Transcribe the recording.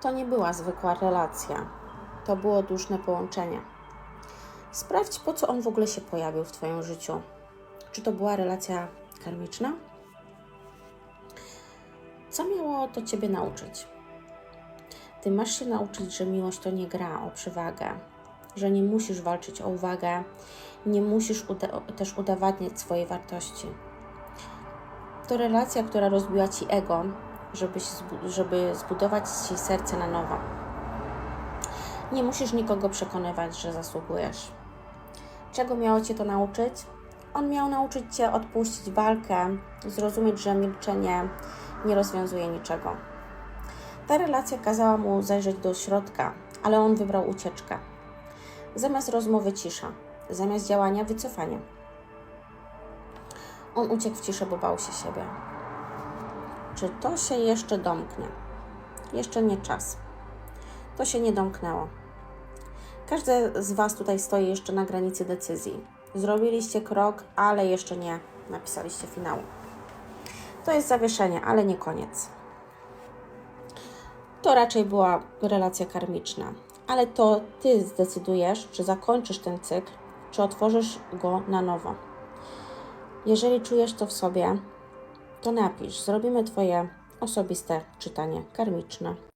To nie była zwykła relacja. To było duszne połączenie. Sprawdź, po co on w ogóle się pojawił w Twoim życiu. Czy to była relacja karmiczna? Co miało to Ciebie nauczyć? Ty masz się nauczyć, że miłość to nie gra o przewagę, że nie musisz walczyć o uwagę, nie musisz uda- też udowadniać swojej wartości. To relacja, która rozbiła Ci ego, żebyś, zbu- żeby zbudować Ci serce na nowo. Nie musisz nikogo przekonywać, że zasługujesz. Czego miało Cię to nauczyć? On miał nauczyć Cię odpuścić walkę, zrozumieć, że milczenie nie rozwiązuje niczego. Ta relacja kazała mu zajrzeć do środka, ale on wybrał ucieczkę. Zamiast rozmowy cisza, zamiast działania wycofanie. On uciekł w ciszę, bo bał się siebie. Czy to się jeszcze domknie? Jeszcze nie czas. To się nie domknęło. Każdy z Was tutaj stoi jeszcze na granicy decyzji. Zrobiliście krok, ale jeszcze nie napisaliście finału. To jest zawieszenie, ale nie koniec. To raczej była relacja karmiczna, ale to Ty zdecydujesz, czy zakończysz ten cykl, czy otworzysz go na nowo. Jeżeli czujesz to w sobie, to napisz. Zrobimy Twoje osobiste czytanie karmiczne.